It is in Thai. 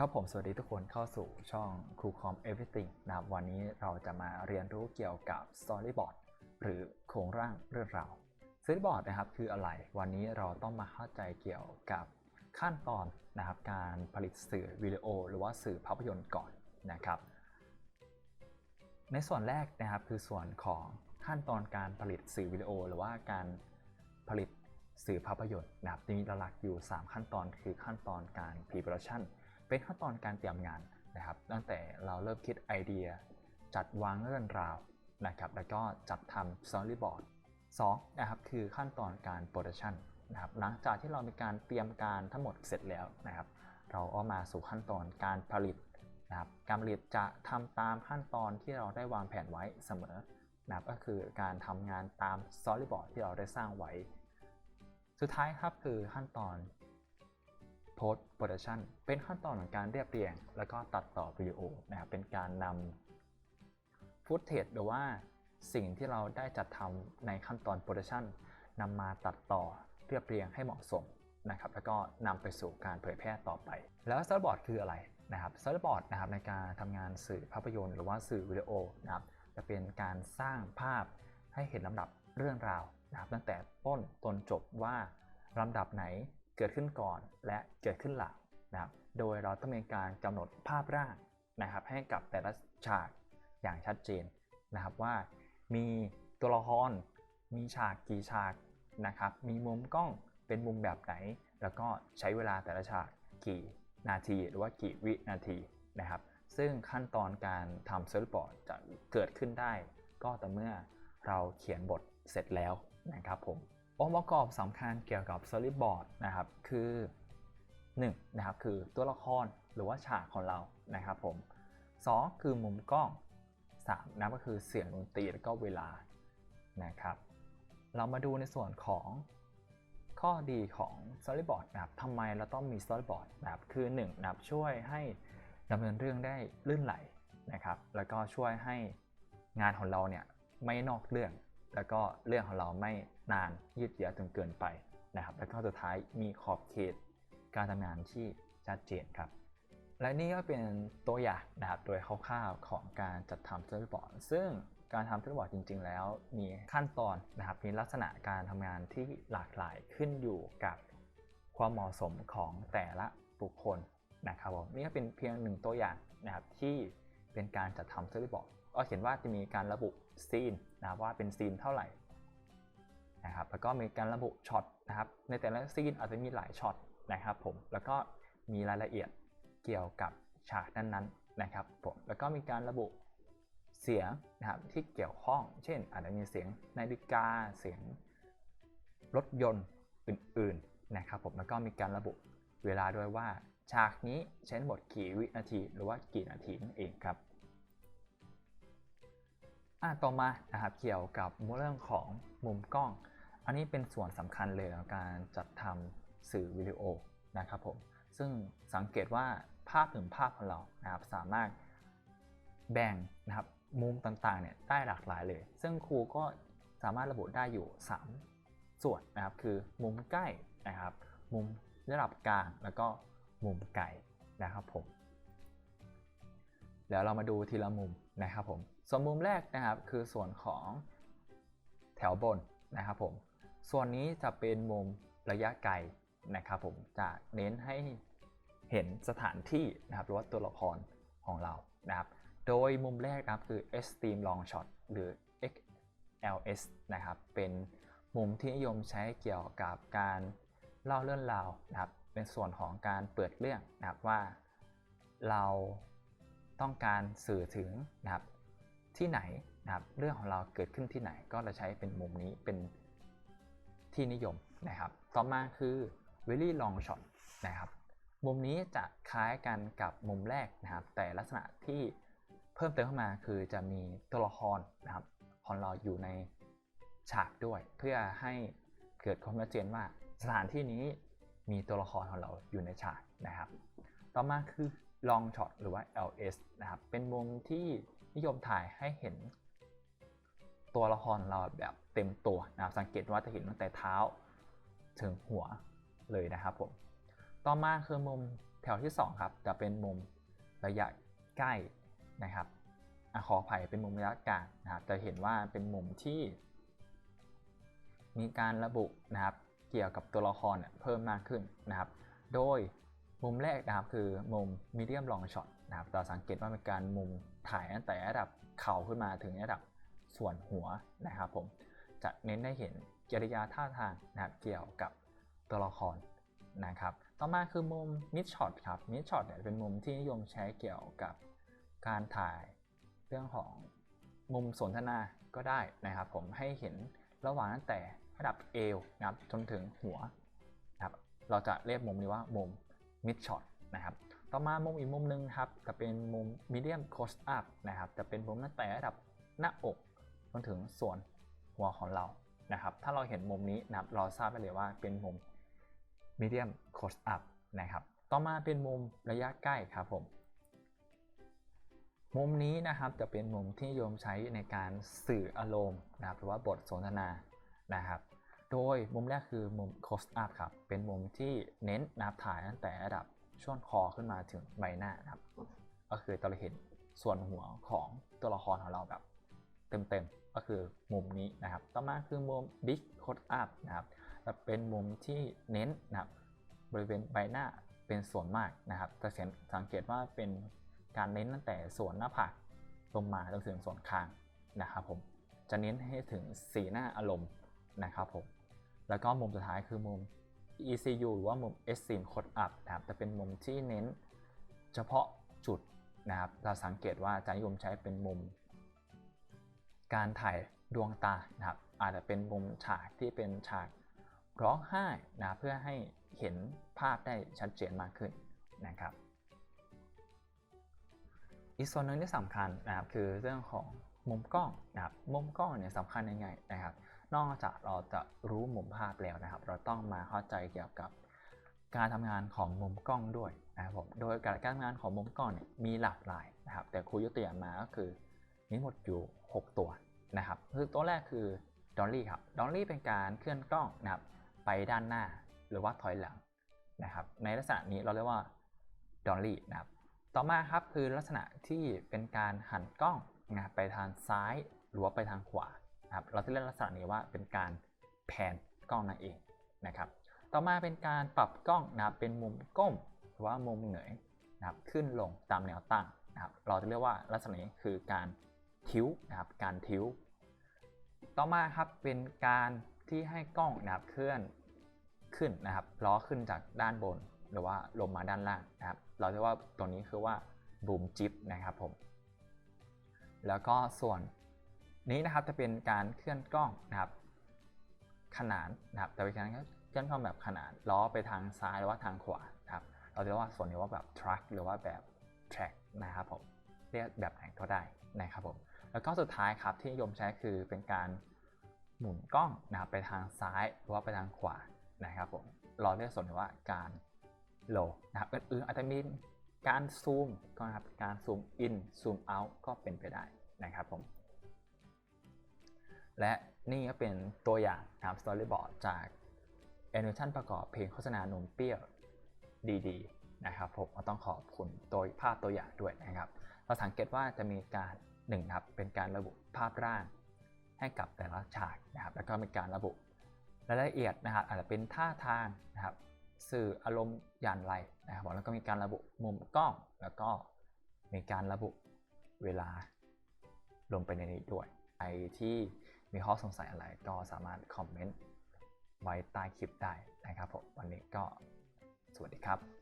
ครับผมสวัสดีทุกคนเข้าสู่ช่อง Cool Com Everything นะครับวันนี้เราจะมาเรียนรู้เกี่ยวกับ Storyboard หรือโครงร่างเรื่องราว Storyboard นะครับคืออะไร วันนี้เราต้องมาเข้าใจเกี่ยวกับขั้นตอนนะครับการผลิตสื่อวิดีโอ หรือว่าสื่อภาพยนตร์ก่อนนะครับ ในส่วนแรกนะครับคือส่วนของขั้นตอนการผลิตสื่อวิดีโอ หรือว่าการผลิตสื่อภาพยนตร์นะครับจะมีหลักอยู่ 3 ขั้นตอนคือขั้นตอนการ pre-production เป็นขั้นตอนการเตรียมงานนะครับ ตั้งแต่เราเริ่มคิดไอเดีย จัดวางเรื่องราวนะครับ แล้วก็จัดทำ storyboard 2นะครับคือขั้นตอนการ production นะครับหลังจากที่เรามีการเตรียมการทั้งหมดเสร็จแล้วนะครับ เราก็มาสู่ขั้นตอนการผลิตนะครับการผลิตจะทำตามขั้นตอนที่เราได้วางแผนไว้เสมอนะครับก็คือการทำงานตาม storyboard ที่เราได้สร้างไว้ สุดท้ายครับคือขั้นตอน post production เป็นขั้นตอนของการเรียบเรียง แล้วก็ตัดต่อวิดีโอนะครับเป็นการนำฟุตเทจหรือว่าสิ่งที่เราได้จัดทำในขั้นตอน production นำมาตัดต่อเรียบเรียงให้เหมาะสมนะครับแล้วก็นำไปสู่การเผยแพร่ต่อไป แล้ว storyboard คืออะไรนะครับ storyboard นะครับในการทำงานสื่อภาพยนตร์หรือว่าสื่อวิดีโอนะครับจะเป็นการสร้างภาพให้เห็นลำดับเรื่องราวนะครับตั้งแต่ต้นจนจบว่าลำดับไหน เกิดขึ้นก่อนและเกิดขึ้นหลังนะครับ โดยเราต้องมีการกำหนดภาพร่างนะครับ ให้กับแต่ละฉากอย่างชัดเจนนะครับว่ามีตัวละครมีฉากกี่ฉากนะครับ มีมุมกล้องเป็นมุมแบบไหน แล้วก็ใช้เวลาแต่ละฉากกี่นาทีหรือว่ากี่วินาทีนะครับ ซึ่งขั้นตอนการทำเซอร์บอร์ดจะเกิดขึ้นได้ ก็แต่เมื่อเราเขียนบทเสร็จแล้วนะครับผม องค์ประกอบสำคัญเกี่ยวกับ Storyboard นะครับคือ 1 นะครับคือตัวละครหรือว่าฉากของเรานะครับผม 2 คือมุมกล้อง 3 นะก็คือเสียงดนตรีแล้วก็เวลานะครับ เรามาดูในส่วนของข้อดีของ Storyboard นะครับทำไมเราต้องมี Storyboard นะครับคือ 1 นะครับช่วยให้ดำเนินเรื่องได้ลื่นไหลนะครับ แล้วก็ช่วยให้งานของเราเนี่ยไม่นอกเรื่อง แล้วก็เรื่องของเราไม่นานยืดเยื้อจนเกินไปนะครับ แล้วก็สุดท้ายมีขอบเขตการทำงานที่ชัดเจนครับ และนี่ก็เป็นตัวอย่างนะครับโดยคร่าวๆของการจัดทำ storyboard ซึ่งการทำ storyboard จริง ๆ แล้ว มีขั้นตอนนะครับมีลักษณะการทำงานที่หลากหลายขึ้นอยู่กับความเหมาะสมของแต่ละบุคคลนะครับผมนี่ก็เป็นเพียงหนึ่งตัวอย่างนะครับที่เป็นการจัดทำ storyboard ก็เห็นว่าจะมีการระบุซีน นะว่าเป็นซีนเท่าไหร่นะครับแล้วก็มีการระบุช็อตนะครับในแต่ละซีนอาจจะมีหลายช็อตนะครับผมแล้วก็มีรายละเอียดเกี่ยวกับฉากนั้นๆนะครับผมแล้วก็มีการระบุเสียงนะครับที่เกี่ยวข้อง เช่น อาจจะมีเสียงนาฬิกาเสียงรถยนต์อื่นๆนะครับผมแล้วก็มีการระบุเวลาด้วยว่าฉากนี้ใช้ทั้งหมดกี่วินาที หรือว่ากี่นาทีนั่นเองครับ อะต่อมานะครับเกี่ยวกับเรื่องของมุมกล้อง อันนี้เป็นส่วนสำคัญเลยในการจัดทำสื่อวิดีโอนะครับผมซึ่งสังเกตว่าภาพถึงภาพของเรานะครับสามารถแบ่งนะครับมุมต่างๆเนี่ยได้หลากหลายเลย ซึ่งครูก็สามารถระบุได้อยู่ 3 ส่วนนะครับคือมุมใกล้นะครับ มุมระดับกลางแล้วก็มุมไกลนะครับผมเดี๋ยวเรามาดูทีละมุมนะครับผม ส่วนมุมแรกนะครับ คือส่วนของแถวบนนะครับผม ส่วนนี้จะเป็นมุมระยะไกลนะครับผมจะเน้นให้เห็นสถานที่นะครับหรือว่าตัวละครของเรานะครับ โดยมุมแรกนะครับคือ Extreme Long Shot หรือ XLS นะครับ เป็นมุมที่นิยมใช้เกี่ยวกับการเล่าเรื่องราวนะครับ เป็นส่วนของการเปิดเรื่องนะครับว่าเราต้องการสื่อถึงนะครับ ที่ไหนนะครับเรื่องของเราเกิดขึ้นที่ไหนก็จะใช้เป็นมุมนี้เป็นที่นิยมนะครับ ต่อมาคือ very long shot นะครับมุมนี้จะคล้ายกันกับมุมแรกนะครับ แต่ลักษณะที่เพิ่มเติมเข้ามาคือจะมีตัวละครนะครับของเราอยู่ในฉากด้วย เพื่อให้เกิดความชัดเจนว่าสถานที่นี้มีตัวละครของเราอยู่ในฉากนะครับ ต่อมาคือ long shot หรือว่า LS นะครับเป็นมุมที่ นิยมถ่ายให้เห็น ตัวละครเราแบบเต็มตัวนะครับสังเกตว่าจะเห็นตั้งแต่เท้าถึงหัวเลยนะครับผมต่อมาคือมุมแถวที่ 2 ครับ จะเป็นมุมระยะใกล้นะครับอขออภัยเป็นมุมระยะกลางนะครับจะเห็นว่าเป็นมุมที่มีการระบุนะครับเกี่ยวกับตัวละครเพิ่มมากขึ้นนะครับ โดย มุมแรกนะครับคือมุม medium long shot นะครับเราสังเกตว่าเป็นการมุมถ่ายตั้งแต่ระดับเข่าขึ้นมาถึงระดับส่วนหัวนะครับผมจะเน้นได้เห็นกิริยาท่าทางนะครับเกี่ยวกับตัวละครนะครับ ต่อมาคือมุม mid shot ครับ mid shot เนี่ยเป็นมุมที่นิยมใช้เกี่ยวกับการถ่ายเรื่องของมุมสนทนาก็ได้นะครับ ผมให้เห็นระหว่างตั้งแต่ระดับเอวนะครับจนถึงหัวนะครับเราจะเรียกมุมนี้ว่ามุม mid shot นะครับ ต่อมามุมอีกมุมหนึ่งครับจะเป็นมุม medium close up นะครับ จะเป็นมุมตั้งแต่ระดับหน้าอกจนถึงส่วนหัวของเรานะครับ ถ้าเราเห็นมุมนี้นะครับเราทราบได้เลยว่าเป็นมุม medium close up นะครับ ต่อมาเป็นมุมระยะใกล้ครับผม มุมนี้นะครับจะเป็นมุมที่นิยมใช้ในการสื่ออารมณ์นะครับหรือว่าบทสนทนานะครับ โดยมุมแรกคือมุม close up ครับ เป็นมุมที่เน้นนับถ่ายตั้งแต่ระดับช่วงคอขึ้นมาถึงใบหน้าครับ ก็คือเราเห็นส่วนหัวของตัวละครของเราแบบเต็มๆ ก็คือมุมนี้นะครับ ต่อมาคือมุม big close up นะครับจะเป็นมุมที่เน้นนะครับบริเวณใบหน้าเป็นส่วนมากนะครับจะสังเกตว่าเป็นการเน้นตั้งแต่ส่วนหน้าผากลงมาจนถึงส่วนคางนะครับผมจะเน้นให้ถึงสีหน้าอารมณ์นะครับผม แล้วก็มุมสุดท้ายคือมุม ECU หรือว่ามุม S scene close up นะครับจะเป็นมุมที่เน้นเฉพาะจุดนะครับเราสังเกตว่าจะนิยมใช้เป็นมุม การถ่ายดวงตานะครับอาจจะเป็นมุมฉากที่เป็นฉากร้องไห้นะเพื่อให้เห็นภาพได้ชัดเจนมากขึ้นนะครับ อีกส่วนหนึ่งที่สำคัญนะครับคือเรื่องของมุมกล้องนะครับมุมกล้องเนี่ยสำคัญยังไงนะครับ นอกจากเราจะรู้มุมภาพแล้วนะครับ เราต้องมาเข้าใจเกี่ยวกับการทำงานของมุมกล้องด้วยนะครับผมโดยการทำงานของมุมกล้องเนี่ยมีหลากหลายนะครับ แต่ครูยกตัวอย่างมาก็คือมีหมดอยู่ 6 ตัวนะครับคือตัวแรกคือดอลลี่ครับดอลลี่เป็นการเคลื่อนกล้องนะครับไปด้านหน้าหรือว่าถอยหลังนะครับ ในลักษณะนี้เราเรียกว่าดอลลี่นะครับ ต่อมาครับคือลักษณะที่เป็นการหันกล้องนะครับไปทางซ้ายหรือว่าไปทางขวา นะครับเราจะเรียกลักษณะนี้ว่าเป็นการแผนกล้องนั่นเองนะครับ ต่อมาเป็นการปรับกล้องนะครับเป็นมุมก้มหรือว่ามุมเหงยนะครับขึ้นลงตามแนวตั้งนะครับ เราจะเรียกว่าลักษณะนี้คือการทิ้วนะครับการทิ้ว ต่อมาครับเป็นการที่ให้กล้องนะครับเคลื่อนขึ้นนะครับล้อขึ้นจากด้านบนหรือว่าลงมาด้านล่างนะครับ เราเรียกว่าตัวนี้คือว่าบูมจิปนะครับผมแล้วก็ส่วน นี้นะครับจะเป็นการเคลื่อนกล้องนะครับ ขนานนะครับ แต่เป็นการเคลื่อนกล้องแบบขนานล้อไปทางซ้ายหรือว่าทางขวาครับ เราเรียกว่าส่วนนี้ว่าแบบ truck หรือว่าแบบ track นะครับผมเรียกแบบไหนก็ได้นะครับผมแล้วก็สุดท้ายครับที่นิยมใช้คือเป็นการหมุนกล้องนะครับไปทางซ้ายหรือว่าไปทางขวานะครับผมเราเรียกส่วนนี้ว่าการโลนะครับอื่นๆอาจจะมีการซูมก็นะครับการซูมอินซูมเอาท์ก็เป็นไปได้นะครับผม และนี่ก็เป็นตัวอย่างนะครับ storyboard จากแอนิเมชันประกอบเพลงโฆษณานมเปรี้ยวดีๆนะครับผมก็ต้องขอบคุณตัวภาพตัวอย่างด้วยนะครับ เราสังเกตว่าจะมีการหนึ่งครับเป็นการระบุภาพร่างให้กับแต่ละฉากนะครับ แล้วก็มีการระบุรายละเอียดนะครับอาจจะเป็นท่าทางนะครับ สื่ออารมณ์อย่างไรนะครับแล้วก็มีการระบุมุมกล้อง แล้วก็มีการระบุเวลาลงไปในนี้ด้วยใครที่ มีข้อสงสัยอะไรก็สามารถคอมเมนต์ไว้ใต้คลิปได้นะครับผมวันนี้ก็สวัสดีครับ